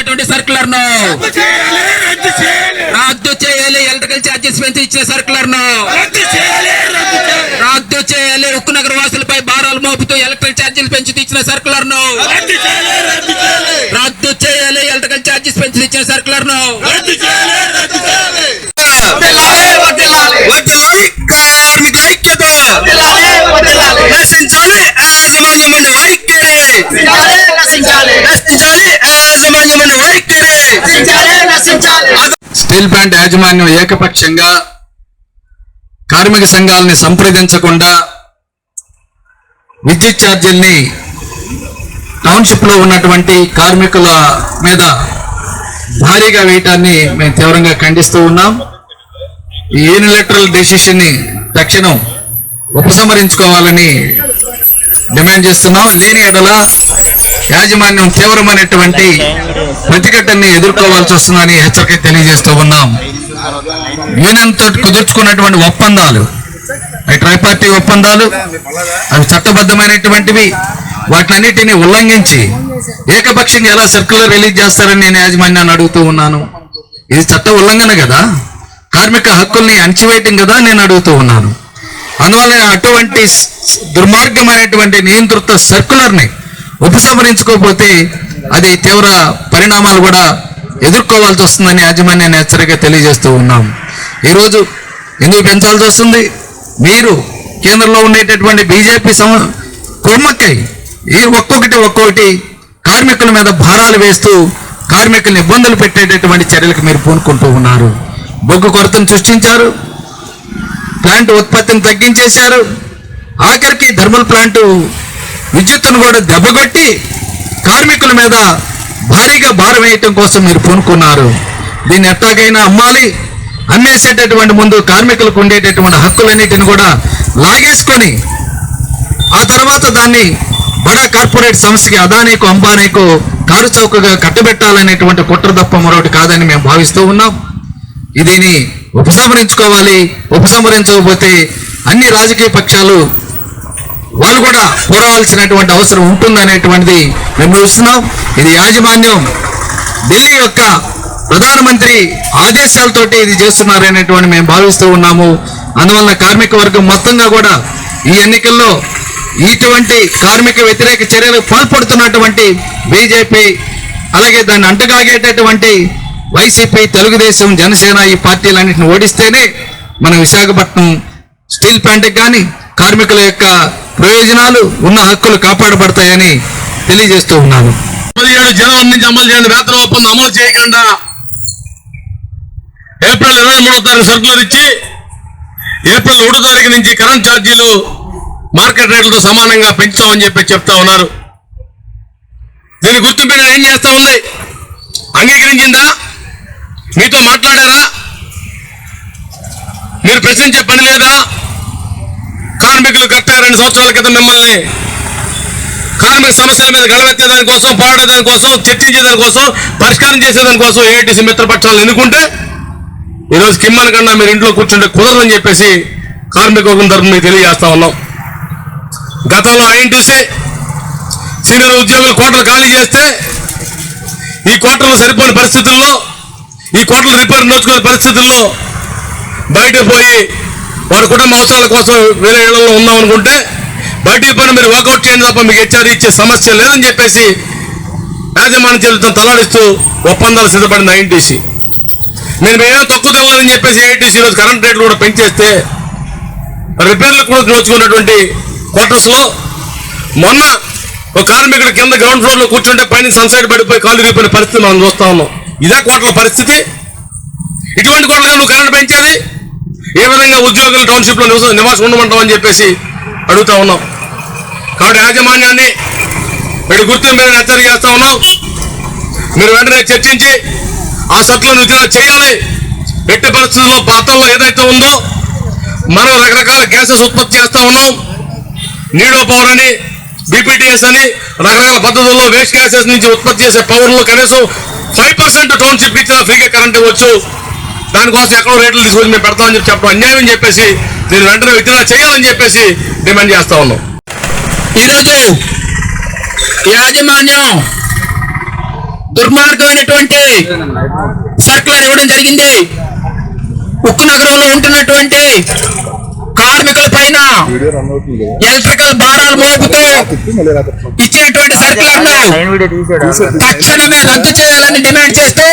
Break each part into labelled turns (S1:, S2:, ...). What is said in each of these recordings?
S1: ఇచ్చినటువంటి సర్కులర్ను.
S2: రద్దు చేయాలి రద్దు చేయాలి.
S1: రద్దు చేయాలి ఎలక్ట్రికల్ ఛార్జెస్ పెంచి ఇచ్చిన సర్కులర్ను.
S2: రద్దు చేయాలి రద్దు చేయాలి.
S1: రద్దు చేయాలి ఉక్కు నగర వాసులపై భారాలు మోపుతూ ఎలక్ట్రికల్ ఛార్జీలు పెంచి ఇచ్చిన సర్కులర్ను.
S2: రద్దు చేయాలి రద్దు చేయాలి.
S1: రద్దు చేయాలి ఎలక్ట్రికల్ ఛార్జెస్ పెంచి ఇచ్చిన సర్కులర్ను.
S2: రద్దు చేయాలి రద్దు చేయాలి.
S1: వదిలాలి, వదిలాలి.
S2: వదలాలి కార్మిక ఐక్యత నశించాలి యాజమాన్యమైన వైఖరి.
S3: స్టీల్ ప్లాంట్ యాజమాన్యం ఏకపక్షంగా కార్మిక సంఘాలని సంప్రదించకుండా విద్యుత్ ఛార్జీల్ని టౌన్షిప్లో ఉన్నటువంటి కార్మికుల మీద భారీగా వేయటాన్ని మేము తీవ్రంగా ఖండిస్తూ ఉన్నాం. ఈ యూనిలెటరల్ డెసిషన్ని తక్షణం ఉపసంహరించుకోవాలని డిమాండ్ చేస్తున్నాం. లేని ఎడల యాజమాన్యం తీవ్రమైనటువంటి ప్రతిఘటనని ఎదుర్కోవాల్సి వస్తుందని హెచ్చరిక తెలియజేస్తూ ఉన్నాం. యూనియన్ తోటి కుదుర్చుకున్నటువంటి ఒప్పందాలు ట్రైపార్టీ ఒప్పందాలు అవి చట్టబద్ధమైనటువంటివి. వాటినన్నిటిని ఉల్లంఘించి ఏకపక్షంగా ఎలా సర్క్యులర్ రిలీజ్ చేస్తారని నేను యాజమాన్యాన్ని అడుగుతూ ఉన్నాను. ఇది చట్ట ఉల్లంఘన కదా? కార్మిక హక్కుల్ని అణచివేయటం కదా నేను అడుగుతూ ఉన్నాను. అందువల్ల అటువంటి దుర్మార్గమైనటువంటి నియంతృత్వ సర్కులర్ని ఉపసంహరించుకోకపోతే అది తీవ్ర పరిణామాలు కూడా ఎదుర్కోవాల్సి వస్తుందని యాజమాన్యాన్ని హెచ్చరిక తెలియజేస్తూ ఉన్నాం. ఈరోజు ఎందుకు పెంచాల్సి వస్తుంది? మీరు కేంద్రంలో ఉండేటటువంటి బీజేపీ సమ కొమ్మక్కై ఈ ఒక్కొక్కటి ఒక్కొక్కటి కార్మికుల మీద భారాలు వేస్తూ కార్మికుల్ని ఇబ్బందులు పెట్టేటటువంటి చర్యలకు మీరు పూనుకుంటూ ఉన్నారు. బొగ్గు కొరతను సృష్టించారు. ప్లాంట్ ఉత్పత్తిని తగ్గించేశారు. ఆఖరికి థర్మల్ ప్లాంటు విద్యుత్తును కూడా దెబ్బగొట్టి కార్మికుల మీద భారీగా భారం వేయటం కోసం మీరు పూనుకున్నారు. దీన్ని ఎట్టాగైనా అమ్మాలి. అమ్మేసేటటువంటి ముందు కార్మికులకు ఉండేటటువంటి హక్కులన్నిటిని కూడా లాగేసుకొని ఆ తర్వాత దాన్ని బడా కార్పొరేట్ సంస్థకి అదానీకు అంబానీకు కారు చౌకగా కట్టబెట్టాలనేటువంటి కుట్ర తప్ప మరొకటి కాదని మేము భావిస్తూ ఉన్నాం. దీన్ని ఉపసంహరించుకోవాలి. ఉపసంహరించకపోతే అన్ని రాజకీయ పక్షాలు వాళ్ళు కూడా పోరాల్సినటువంటి అవసరం ఉంటుందనేటువంటిది మేము చూస్తున్నాం. ఇది యాజమాన్యం ఢిల్లీ యొక్క ప్రధానమంత్రి ఆదేశాలతోటి ఇది చేస్తున్నారనేటువంటి మేము భావిస్తూ ఉన్నాము. అందువలన కార్మిక వర్గం మొత్తంగా కూడా ఈ ఎన్నికల్లో ఇటువంటి కార్మిక వ్యతిరేక చర్యలకు పాల్పడుతున్నటువంటి బీజేపీ అలాగే దాన్ని అంటగాగేటటువంటి వైసీపీ తెలుగుదేశం జనసేన ఈ పార్టీలన్నింటిని ఓడిస్తేనే మన విశాఖపట్నం స్టీల్ ప్లాంట్కి కానీ కార్మికుల యొక్క ప్రయోజనాలు ఉన్న హక్కులు కాపాడబడతాయని తెలియజేస్తూ ఉన్నాను.
S2: పదిహేడు జనవరి నుంచి అమలు చేయని వేతన ఒప్పందం అమలు చేయకుండా ఏప్రిల్ ఇరవై మూడో తారీఖు సర్కులర్ ఇచ్చి ఏప్రిల్ ఒకటో తారీఖు నుంచి కరెంట్ ఛార్జీలు మార్కెట్ రేట్లతో సమానంగా పెంచుతామని చెప్పి చెప్తా ఉన్నారు. దీని గుర్తింపు ఏం చేస్తా ఉంది? అంగీకరించిందా? మీతో మాట్లాడారా? మీరు ప్రశ్నించే పని లేదా? కార్మికులు కరెక్ట్గా రెండు సంవత్సరాల క్రితం మిమ్మల్ని కార్మిక సమస్యల మీద గడవెత్తేదాని కోసం పోరాడేదాని కోసం చర్చించేదాని కోసం పరిష్కారం చేసేదాని కోసం ఏఐటీసీ మిత్రపక్షాలను ఎన్నుకుంటే ఈరోజు కిమ్మన్ కన్నా మీరు ఇంట్లో కూర్చుంటే కుదరదని చెప్పేసి కార్మిక వర్గం తరఫున మీకు తెలియజేస్తా ఉన్నాం. గతంలో ఐఎన్టీసీ సీనియర్ ఉద్యోగులు కోటలు ఖాళీ చేస్తే ఈ కోటలు సరిపోని పరిస్థితుల్లో ఈ కోటలు రిపేర్ నోచుకునే పరిస్థితుల్లో బయటకు పోయి వారి కుటుంబ అవసరాల కోసం వేరే ఇళ్ళలో ఉందాం అనుకుంటే బయటికి పని మీరు వర్కౌట్ చేయండి తప్ప మీకు హెచ్ఆర్ ఇచ్చే సమస్య లేదని చెప్పేసి యాజమాన్య చేతులతో తలాడిస్తూ ఒప్పందాలు సిద్ధపడింది ఐఎన్టీసీ నేను మేమేం తక్కువ తెవ్వాలని చెప్పేసి ఐఐటీసీ రోజు కరెంట్ రేట్లు కూడా పెంచేస్తే రిపేర్లకు కూడా నోచుకున్నటువంటి క్వార్టర్స్లో మొన్న ఒక కార్మికుడు కింద గ్రౌండ్ ఫ్లోర్లో కూర్చుంటే పైన సన్సైడ్ పడిపోయి కాలు రిపోయిన పరిస్థితి మనం చూస్తా ఉన్నాం. ఇదే కోట్ల పరిస్థితి. ఇటువంటి కోట్లుగా నువ్వు కరెంట్ పెంచేది? ఏ విధంగా ఉద్యోగులు టౌన్షిప్లో లో నివాసం ఉండమంటావు అని చెప్పేసి అడుగుతా ఉన్నాం. కాబట్టి యాజమాన్యాన్ని వీడి గుర్తింపు మీద హెచ్చరిక చేస్తా ఉన్నాం. మీరు వెంటనే చర్చించి ఆ సర్కులను విత్డ్రా చేయాలి. ఎట్టి పరిస్థితుల్లో పాత్రలో ఏదైతే ఉందో మనం రకరకాల గ్యాసెస్ ఉత్పత్తి చేస్తూ ఉన్నాం. నీడో పవర్ అని బీపీటీఎస్ అని రకరకాల పద్ధతుల్లో వేస్ట్ గ్యాసెస్ నుంచి ఉత్పత్తి చేసే పవర్లో కనీసం ఫైవ్ పర్సెంట్ టౌన్షిప్ ఇచ్చిన ఫ్రీగా కరెంట్ ఇవ్వచ్చు. దానికోసం ఎక్కడో రేట్లు తీసుకొని మేము పెడతామని చెప్పి చెప్పడం అన్యాయం చెప్పేసి దీన్ని వెంటనే విత్డ్రా చేయాలని చెప్పేసి డిమాండ్ చేస్తా ఉన్నాం.
S1: ఈరోజు యాజమాన్యం దుర్మార్గమైనటువంటి సర్కులర్ ఇవ్వడం జరిగింది. ఉక్కు నగరంలో ఉంటున్నటువంటి కార్మికుల పైన ఎలక్ట్రికల్ భారాలు మోపుతూ ఇచ్చినటువంటి సర్కులర్ను తక్షణమే రద్దు చేయాలని డిమాండ్ చేస్తూ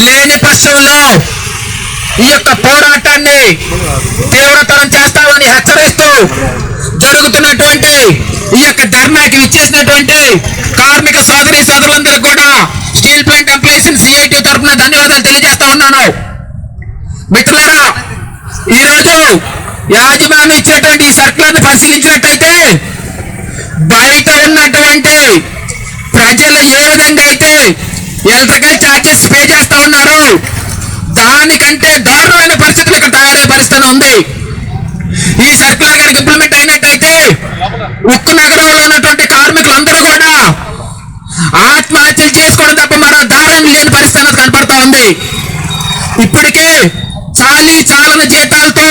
S1: లేని పక్షంలో ఈ యొక్క పోరాటాన్ని తీవ్రతరం చేస్తామని హెచ్చరిస్తూ జరుగుతున్నటువంటి ఈ యొక్క ధర్నాకి విచ్చేసినటువంటి కార్మిక సోదరి సోదరులందరికీ కూడా స్టీల్ ప్లాంట్ ఎంప్లాయీస్ సిఐటి తరఫున ధన్యవాదాలు తెలియజేస్తా ఉన్నాను. మిత్రులారా ఈరోజు యాజమాన్యం ఇచ్చినటువంటి ఈ సర్కులను పరిశీలించినట్టయితే బయట ఉన్నటువంటి ప్రజలు ఏ విధంగా అయితే ఎలక్ట్రికల్ ఛార్జెస్ పే చేస్తూ ఉన్నారు దానికంటే దారుణమైన పరిస్థితులు ఇక్కడ తయారయ్యే పరిస్థితి ఉంది. ఈ సర్కులర్ కనుక ఇంప్లిమెంట్ అయినట్టయితే ఉక్కు నగరంలో ఉన్నటువంటి కార్మికులందరూ కూడా ఆత్మహత్యలు చేసుకోవడం తప్ప మరో దారుణం లేని పరిస్థితి అనేది కనపడతా ఉంది. ఇప్పటికే చాలీ చాలని జీతాలతో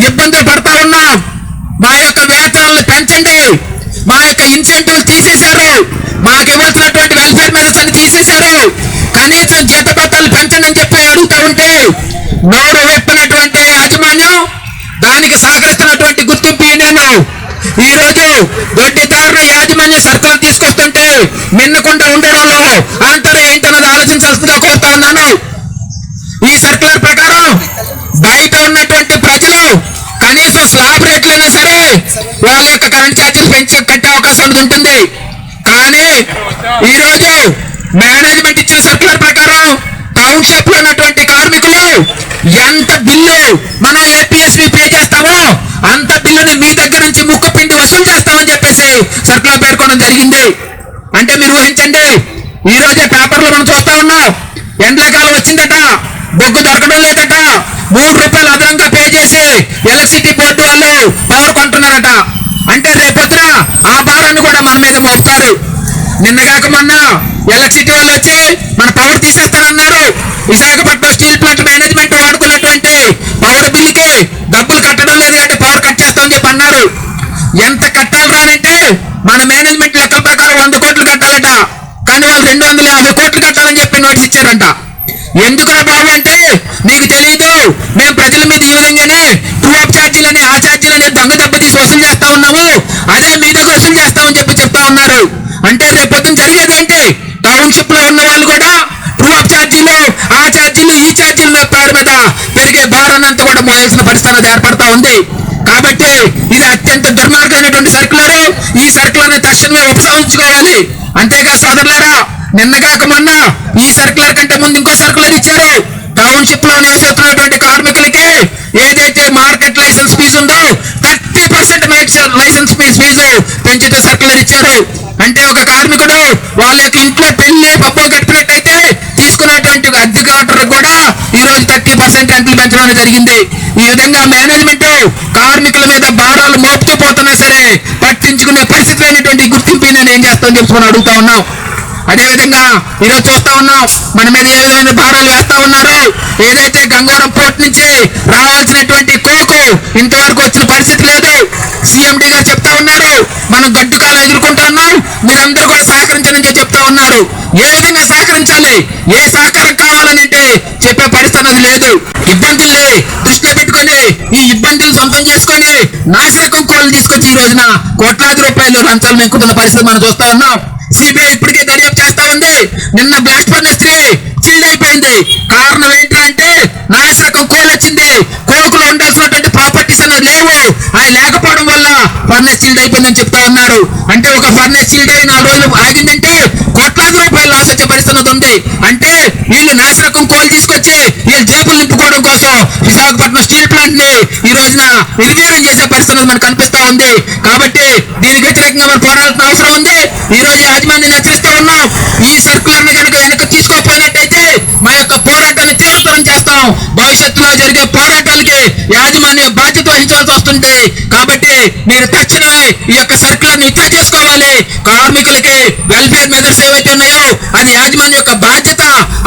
S1: ఇబ్బందులు పడతా ఉన్నాం. మా యొక్క వేతనాలను పెంచండి. మా యొక్క ఇన్సెంటివ్స్ తీసేశారు. మాకు ఇవ్వాల్సినటువంటి వెల్ఫేర్ మెజర్స్ అని తీసేశారు. కనీసం జత భత్తాలు పెంచండి అని చెప్పి అడుగుతా ఉంటే నోరు విప్పినటువంటి యాజమాన్యం దానికి సహకరిస్తున్నటువంటి గుర్తింపు నేను ఈ రోజు దొడ్డిదారుల యాజమాన్య సర్కులు తీసుకొస్తుంటే మిన్నకుండా ఉండడంలో అంతరం ఏంటన్నది ఆలోచించాల్సిందిగా కోరుతా ఉన్నాను. అనేది ఉంటుంది కానీ ఈ రోజు మేనేజ్మెంట్ ఇచ్చిన సర్కులర్ ప్రకారం టౌన్షిప్లో ఉన్నటువంటి కార్మికులు ఎంత బిల్లు మనం ఏపీఎస్బి పే చేస్తామో అంత బిల్లుని మీ దగ్గర నుంచి ముక్కు పిండి వసూలు చేస్తామని చెప్పేసి సర్కులర్ పేర్కొనడం జరిగింది. అంటే మీరు ఊహించండి ఈ రోజే పేపర్లో మనం చూస్తా ఉన్నాం. ఎండాకాలం వచ్చిందట బొగ్గు దొరకడం లేదట. మూడు రూపాయలు అదనంగా పే చేసి ఎలక్ట్రిసిటీ బోర్డు వాళ్ళు పవర్ కొంటున్నారట. అంటే రేపొద్దున ఆ భారాన్ని కూడా మన మీద మోపుతారు. నిన్నగాక మొన్న ఎలక్ట్రిసిటీ వాళ్ళు వచ్చి మన పవర్ తీసేస్తారన్నారు. విశాఖపట్నం స్టీల్ ప్లాంట్ మేనేజ్మెంట్ వాడుకున్నటువంటి పవర్ బిల్లుకి డబ్బులు కట్టడం లేదు అంటే పవర్ కట్ చేస్తామని చెప్పి అన్నారు. ఎంత కట్టాలిరానంటే మన మేనేజ్మెంట్ లెక్కల ప్రకారం వంద కోట్లు కట్టాలట. కానీ వాళ్ళు రెండు వందల యాభై కోట్లు కట్టాలని చెప్పి నోటీస్ ఇచ్చారంట. ఎందుకురా బాబు అంటే నీకు తెలియదు మేము ప్రజల మీద ఈ విధంగానే టూ అప్ ఛార్జీలని ఆ ఛార్జీలని దొంగ దెబ్బ తీసి వసూలు చేస్తా ఉన్నాము. అదే మీ దగ్గర వసూలు చేస్తామని చెప్పి చెప్తా ఉన్నారు. అంటే రేపొద్దున జరిగేది ఏంటి? టౌన్షిప్లో ఉన్న వాళ్ళు కూడా ట్రూ అప్ ఛార్జీలు ఆ ఛార్జీలు ఈ ఛార్జీలు పేరు మీద పెరిగే భారాన్ని అంతా కూడా మోయాల్సిన పరిస్థితి ఏర్పడతా ఉంది. కాబట్టి ఇది అత్యంత దుర్మార్గమైనటువంటి సర్కులర్ ఈ సర్కులర్ తక్షణమే ఉపసంహరించుకోవాలి అంతేగా సోదరులారా నిన్న కాక మొన్న ఈ సర్కులర్ కంటే ముందు ఇంకో సర్కులర్ ఇచ్చారు. టౌన్షిప్లో నివసిస్తున్నటువంటి కార్మికులకి ఏదైతే మార్కెట్ లైసెన్స్ ఫీజు ఉందో thirty percent license fee fee పెంచుతూ సర్కులర్ ఇచ్చారు. అంటే ఒక కార్మికుడు వాళ్ళ యొక్క ఇంట్లో పెళ్ళి పప్పు గడిపినట్టయితే తీసుకున్నటువంటి అద్దె రోజు థర్టీ పెంచడం జరిగింది. ఈ విధంగా మేనేజ్మెంట్ కార్మికుల మీద భారాలు మోపుతూ పోతున్నా సరే పట్టించుకునే పరిస్థితి లేనటువంటి గుర్తింపు నేను ఏం చేస్తామని చెప్పుకొని అడుగుతా ఉన్నాం. అదే విధంగా ఈరోజు చూస్తా ఉన్నాం. మన మీద ఏ విధమైన భారాలు వేస్తా ఉన్నారు? ఏదైతే గంగారం పోర్ట్ నుంచి రావాల్సినటువంటి కోకు ఇంతవరకు వచ్చిన పరిస్థితి లేదు. సిఎండి గారు చెప్తా ఉన్నారు. మనం గడ్డు కాలం ఎదుర్కొంటా ఉన్నాం. మీరందరూ కూడా సహకరించాలని చెప్తా ఉన్నారు. ఏ విధంగా సహకరించాలి? ఏ సహకారం కావాలని అంటే చెప్పే పరిస్థితి అనేది లేదు. ఇబ్బందుల్ని దృష్టిలో పెట్టుకొని ఈ ఇబ్బందులు సొంతం చేసుకొని నాశరకం కోళ్ళు తీసుకొచ్చి ఈ రోజున కోట్లాది రూపాయలు లంచాలు మెంకుతున్న పరిస్థితి మనం చూస్తా ఉన్నాం. సిబిఐ ఇప్పటికే ఉంది నిన్న బ్లాస్ట్ ఫర్నెస్ త్రీ అయిపోయింది. కారణం ఏంటంటే నాశరకం కోల్ వచ్చింది కోకులో ఉండాల్సినటువంటి ప్రాపర్టీస్ అనేది లేవు. అవి లేకపోవడం వల్ల ఫర్నెస్ ఫీల్డ్ అయిపోయిందని చెప్తా ఉన్నారు. అంటే ఒక ఫర్నెస్ సీల్డ్ అయి నాలుగు రోజులు ఆగిందంటే కోట్లాది రూపాయలు పరిస్థితి ఉంది అంటే వీళ్ళు నాసిరకం కోల్ తీసుకొచ్చి వీళ్ళు జేబులు నింపుకోవడం కోసం విశాఖపట్నం స్టీల్ ప్లాంట్ని ఈ రోజున నిర్వీర్యం చేసే పరిస్థితి మనకు కనిపిస్తా ఉంది. కాబట్టి దీనికి వ్యతిరేకంగా మనం పోరాడాల్సిన అవసరం ఉంది. ఈ రోజు యాజమాన్యం హెచ్చరిస్తూ ఉన్నాం? ఈ సర్కులర్ని కనుక వెనక తీసుకోకపోయినట్టయితే మా యొక్క పోరాటాన్ని తీవ్రతరం చేస్తాం. భవిష్యత్తులో జరిగే పోరాటాలకి యాజమాన్యం బాధ్యత వస్తుంది. కాబట్టి మీరు తక్షణమే ఈ యొక్క సర్కులర్ని చేసుకోవాలి కార్మికులకి వెల్ఫేర్ మెజర్స్ ఏవైతే ఉన్నాయో అది యాజమాన్యం యొక్క బాధ్యత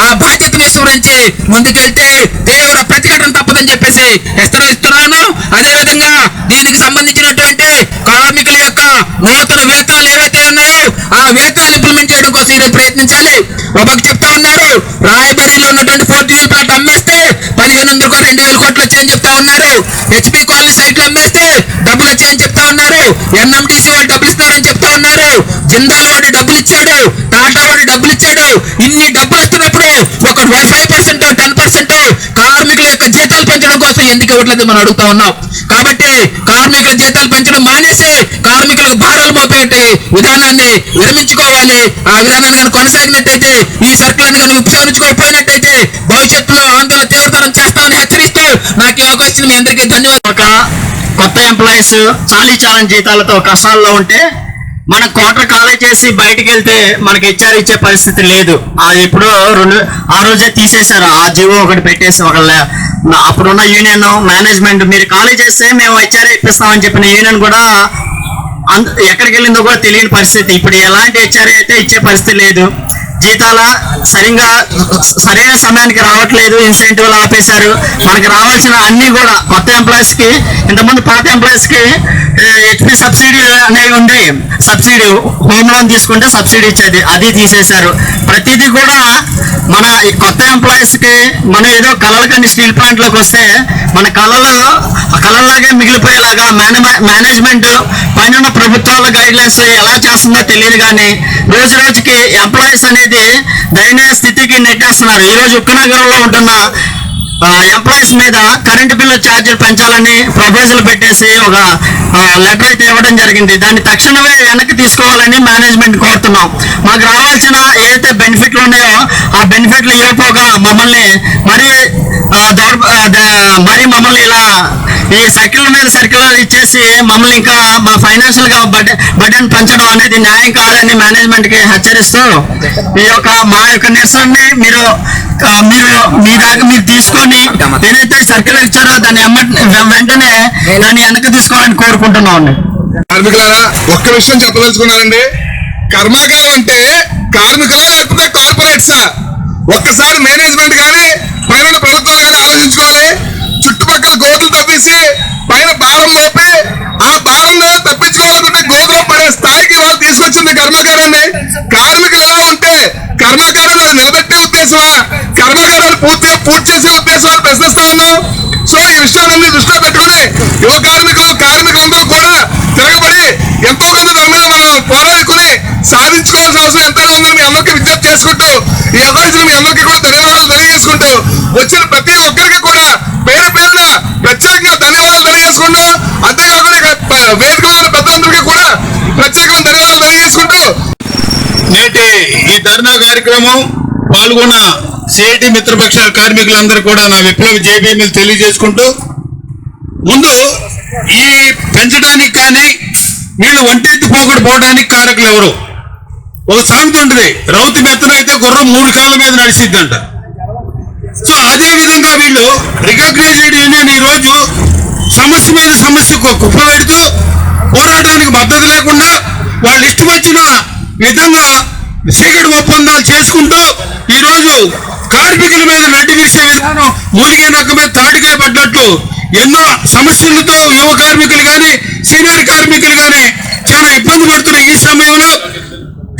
S1: ఆ బాధ్యతని విస్మరించి ముందుకెళ్తే తీవ్ర ప్రతిఘటన తప్పదని చెప్పేసి హెచ్చరిస్తున్నాను అదే విధంగా దీనికి సంబంధించినటువంటి కార్మికుల యొక్క నూతన వేతనాలు ఏవైతే ఉన్నాయో ఆ వేతనాలు ఇంప్లిమెంట్ చేయడం కోసం ఈరోజు ప్రయత్నించాలి. ఒక చెప్తా ఉన్నారు రాయబరీలో ఉన్నటువంటి ఫోర్త్ యూల్ ప్లాట్ అమ్మేస్తే పదిహేను వందలకు రెండు వేల కోట్లు వచ్చాయని చెప్తారు ఉన్నారు. హెచ్పి కాలనీ సైట్లు అమ్మేస్తే డబ్బులు వచ్చాయని చెప్తా ఉన్నారు. ఎన్ఎండిసి వాళ్ళు డబ్బులు ఇస్తారని చెప్తా ఉన్నారు. జిందాల్ వాడు డబ్బులు ఇచ్చాడు. టాటా వాడు డబ్బులు ఇచ్చాడు. ఇన్ని డబ్బులు వస్తున్నప్పుడు ఒక ఫైవ్ పర్సెంట్ టెన్ పర్సెంట్ కార్మికుల యొక్క జీతాలు పెంచడం కోసం ఎందుకు ఇవ్వట్లేదు మనం అడుగుతా ఉన్నాం. కాబట్టి కార్మికుల జీతాలు పెంచడం మానేసి కార్మికులకు భారాలు మోపేటి విధానాన్ని విరమించుకోవాలి. ఆ విధానాన్ని కనుక కొనసాగినట్టయితే ఈ సర్కులను కనుక ఉపసంహరించుకోకపోయినట్టయితే భవిష్యత్తులో ఆందోళన తీవ్రతరం చేస్తామని హెచ్చరిస్తూ నాకు ఈ అవకాశం మీ అందరికీ ధన్యవాదాలు.
S4: ఒక కొత్త ఎంప్లాయీస్ చాలీ చాలని జీతాలతో కష్టాల్లో ఉంటే మనం క్వార్టర్ ఖాళీ చేసి బయటకు వెళ్తే మనకి హెచ్ఆర్ ఇచ్చే పరిస్థితి లేదు. అది ఇప్పుడు రెండు ఆ రోజే తీసేశారు. ఆ జీవో ఒకటి పెట్టేసి ఒక అప్పుడున్న యూనియన్ మేనేజ్మెంట్ మీరు ఖాళీ చేస్తే మేము హెచ్ఆర్ ఇప్పిస్తామని చెప్పిన యూనియన్ కూడా అంత ఎక్కడికి వెళ్ళిందో కూడా తెలియని పరిస్థితి. ఇప్పుడు ఎలాంటి హెచ్ఆర్ అయితే ఇచ్చే పరిస్థితి లేదు. జీతాల సరిగా సరైన సమయానికి రావట్లేదు ఇన్సెంటివ్లు ఆపేశారు. మనకి రావాల్సిన అన్ని కూడా కొత్త ఎంప్లాయీస్కి ఇంతమంది పాత ఎంప్లాయీస్కి హెచ్పి సబ్సిడీ అనేవి ఉండే సబ్సిడీ హోమ్ లోన్ తీసుకుంటే సబ్సిడీ ఇచ్చేది అది తీసేశారు. ప్రతిదీ కూడా మన ఈ కొత్త ఎంప్లాయీస్కి మనం ఏదో కళలు కండి స్టీల్ ప్లాంట్లోకి వస్తే మన కళలు కళల్లాగే మిగిలిపోయేలాగా మేనేజ్మెంట్ పైన ప్రభుత్వాల గైడ్ లైన్స్ ఎలా చేస్తుందో తెలియదు కానీ రోజు రోజుకి ఎంప్లాయీస్ అనేది దయనీయ స్థితికి నెట్టేస్తున్నారు. ఈ రోజు ఉక్కనగరంలో ఉంటున్న ఎంప్లాయీస్ మీద కరెంట్ బిల్లు ఛార్జీలు పెంచాలని ప్రపోజల్ పెట్టేసి ఒక లెటర్ అయితే ఇవ్వడం జరిగింది. దాన్ని తక్షణమే వెనక్కి తీసుకోవాలని మేనేజ్మెంట్ కోరుతున్నాం. మాకు రావాల్సిన ఏదైతే బెనిఫిట్లు ఉన్నాయో ఆ బెనిఫిట్లు ఇవ్వకపోగా మమ్మల్ని మరీ దౌర్- మరీ మమ్మల్ని ఇలా ఈ సర్కిల్ మీద సర్కిల్ ఇచ్చేసి మమ్మల్ని ఇంకా మా ఫైనాన్షియల్గా బడ్జెట్ పెంచడం అనేది న్యాయం కాదని మేనేజ్మెంట్కి హెచ్చరిస్తూ ఈ యొక్క మా యొక్క నిరసనని మీరు మీరు మీ దాకా మీరు తీసుకొని ఏదైతే సర్కిల్ ఇచ్చారో దాన్ని వెంటనే దాన్ని వెనక్కి తీసుకోవాలని కోరుకుంటున్నాం అండి
S5: కార్మికులారా ఒక్క విషయం చెప్పదలుచుకున్నానండి. కర్మాగారం అంటే కార్మికులా లేకపోతే కార్పొరేట్సా ఒక్కసారి మేనేజ్మెంట్ కానీ పైన ప్రభుత్వాలు కానీ ఆలోచించుకోవాలి. చుట్టుపక్కల గోతులు తప్పించి పైన భారం మోపి ఆ భారం తప్పించుకోవాలనుకుంటే గోతులో పడే స్థాయికి వాళ్ళు తీసుకొచ్చింది కర్మాగారాన్ని కార్మికులు ఎలా ఉంటే కర్మాగారాలు అది నిలబెట్టే ఉద్దేశమా కర్మాగారాలు పూర్తిగా పూర్తి చేసే ఉద్దేశం ఉన్నాం సో ఈ విషయాలన్నీ దృష్టిలో పెట్టుకుని యువ కార్మికులు కార్మికులందరూ కూడా తిరగబడి ఎంతో కొంత దాని మీద మనం పోరాడుకుని సాధించుకోవాల్సిన అవసరం ఎంతైనా ఉందని మీ అందరికీ విజ్ఞప్తి చేసుకుంటూ ఈ అవకాశం మీ అందరికీ కూడా ధన్యవాదాలు తెలియజేసుకుంటూ వచ్చిన ప్రతి ఒక్కరికి కూడా పేరు పేరున ప్రత్యేకంగా ధన్యవాదాలు తెలియజేసుకుంటూ అంతేకాకుండా ఇక్కడ వేదిక మీద ఉన్న పెద్దలందరికీ కూడా ప్రత్యేకంగా ధన్యవాదాలు తెలియజేసుకుంటూ.
S6: నేటి ఈ ధర్నా కార్యక్రమం పాల్గొన్న సిఐటి మిత్రపక్షాల కార్మికులందరూ కూడా నా విప్లవ జేబీఎంలు తెలియజేసుకుంటూ ముందు ఈ పెంచడానికి కానీ వీళ్ళు ఒంటెత్తి పోకడు పోవడానికి కారకులు ఎవరు? ఒక సామెత ఉంటుంది రౌతి మెత్తనైతే గుర్రం మూడు కాళ్ళ మీద నడిచిద్దంట సో అదే విధంగా వీళ్ళు రికగ్నైజ్డ్ యూనియన్ ఈ రోజు సమస్య మీద సమస్య కుప్ప పెడుతూ పోరాటానికి మద్దతు లేకుండా వాళ్ళు ఇష్టం వచ్చిన విధంగా సీకటి ఒప్పందాలు చేసుకుంటూ ఈరోజు కార్మికుల మీద రెడ్డి విరిసే విధానం మూలిగే నక్క మీద తాటికాయ పడ్డట్టు. ఎన్నో సమస్యలతో యువ కార్మికులు కానీ సీనియర్ కార్మికులు కానీ చాలా ఇబ్బంది పడుతున్న ఈ సమయంలో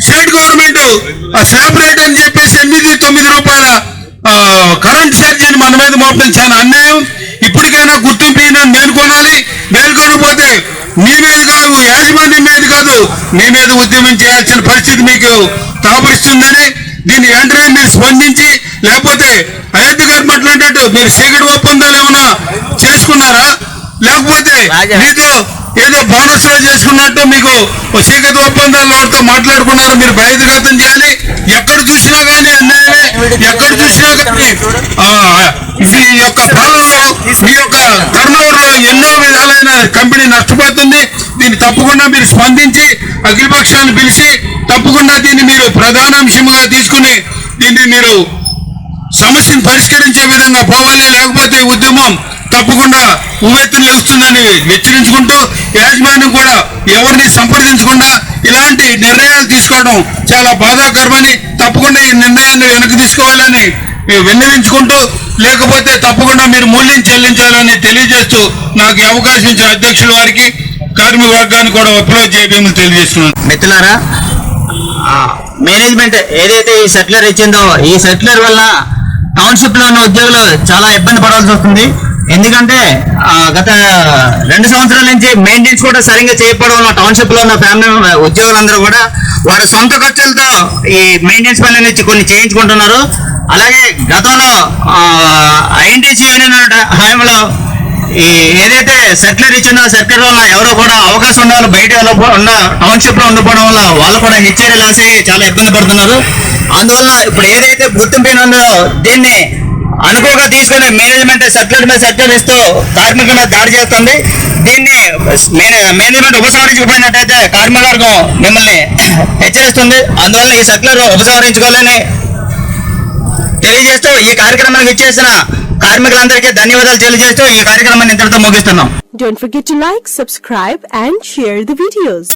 S6: స్టేట్ గవర్నమెంట్ ఆ స్లాబ్ రేట్ అని చెప్పేసి ఎనిమిది తొమ్మిది రూపాయల ఆ, కరెంట్ ఛార్జీని మన మీద మోపడం చాలా అన్యాయం. ఇప్పటికైనా గుర్తింపు ఈయనని మేల్కొనాలి మేల్కొనకపోతే మీ మీద కాదు యాజమాన్యం మీద కాదు మీ మీద ఉద్యమం చేయాల్సిన పరిస్థితి మీకు తాపరిస్తుందని దీన్ని వెంటనే మీరు స్పందించి లేకపోతే అయోధ్య గారు మాట్లాడినట్టు మీరు చీకటి ఒప్పందాలు ఏమైనా చేసుకున్నారా? లేకపోతే మీతో ఏదో బోనస్లో చేసుకున్నట్టు మీకు చీకటి ఒప్పందాలు వాళ్ళతో మాట్లాడుకున్నారు మీరు బహిర్గతం చేయాలి. ఎక్కడ చూసినా కానీ అన్యాయమే. ఎక్కడ చూసినా కానీ మీ యొక్క పాలనలో మీ యొక్క టర్నోవర్లో ఎన్నో విధాలైన కంపెనీ నష్టపోతుంది. దీన్ని తప్పకుండా మీరు స్పందించి అఖిలపక్షాన్ని పిలిచి తప్పకుండా దీన్ని మీరు ప్రధాన అంశంగా తీసుకుని దీన్ని మీరు సమస్యను పరిష్కరించే విధంగా పోవాలి లేకపోతే ఈ ఉద్యమం తప్పకుండా ఉవ్వెత్తున లేస్తుందని హెచ్చరించుకుంటూ యాజమాన్యం కూడా ఎవరిని సంప్రదించకుండా ఇలాంటి నిర్ణయాలు తీసుకోవడం చాలా బాధాకరమని తప్పకుండా ఈ నిర్ణయాన్ని వెనక్కి తీసుకోవాలని విన్నవించుకుంటూ లేకపోతే తప్పకుండా మీరు మూల్యం చెల్లించాలని తెలియజేస్తూ నాకు అవకాశం ఇచ్చిన అధ్యక్షుల వారికి కార్మిక వర్గానికి కూడా విప్లవ చేయమని తెలియజేస్తున్నాను
S4: మిత్రులారా మేనేజ్మెంట్ ఏదైతే ఈ సర్క్యులర్ ఇచ్చిందో ఈ సర్క్యులర్ వల్ల టౌన్షిప్లో ఉన్న ఉద్యోగులు చాలా ఇబ్బంది పడాల్సి వస్తుంది. ఎందుకంటే గత రెండు సంవత్సరాల నుంచి మెయింటెనెన్స్ కూడా సరిగ్గా చేయకపోవడం వల్ల టౌన్షిప్లో ఉన్న ఫ్యామిలీ ఉద్యోగులందరూ కూడా వారి సొంత ఖర్చులతో ఈ మెయింటెనెన్స్ పనుల నుంచి కొన్ని చేయించుకుంటున్నారు. అలాగే గతంలో ఐఎన్టీసీ యూనియన్ హయాంలో ఈ ఏదైతే సర్క్యులర్ ఇచ్చిందో సర్క్యులర్ వల్ల ఎవరో కూడా అవకాశం ఉన్న వాళ్ళు బయట ఉన్న టౌన్షిప్లో ఉండిపోవడం వల్ల వాళ్ళు కూడా హెచ్ఆర్ఏ లాస్ అయ్యి చాలా ఇబ్బంది పడుతున్నారు. అందువల్ల ఇప్పుడు ఏదైతే గుర్తింపు ఉందో దీన్ని అనుకోగా తీసుకుని మేనేజ్మెంట్ సర్క్యులర్ మీద సర్క్యులర్ ఇస్తూ కార్మికుల మీద దాడి చేస్తుంది. దీన్ని మేనేజ్మెంట్ ఉపసంహరించకపోయినట్టయితే కార్మిక వర్గం మిమ్మల్ని హెచ్చరిస్తుంది. అందువల్ల ఈ సర్క్యులర్ ఉపసంహరించుకోవాలని తెలియజేస్తూ ఈ కార్యక్రమానికి ఇచ్చేసిన కార్మికులందరికీ ధన్యవాదాలు తెలియజేస్తూ ఈ కార్యక్రమాన్ని ఇంతటితో ముగిస్తున్నాం
S7: Don't forget to like, subscribe and share the videos.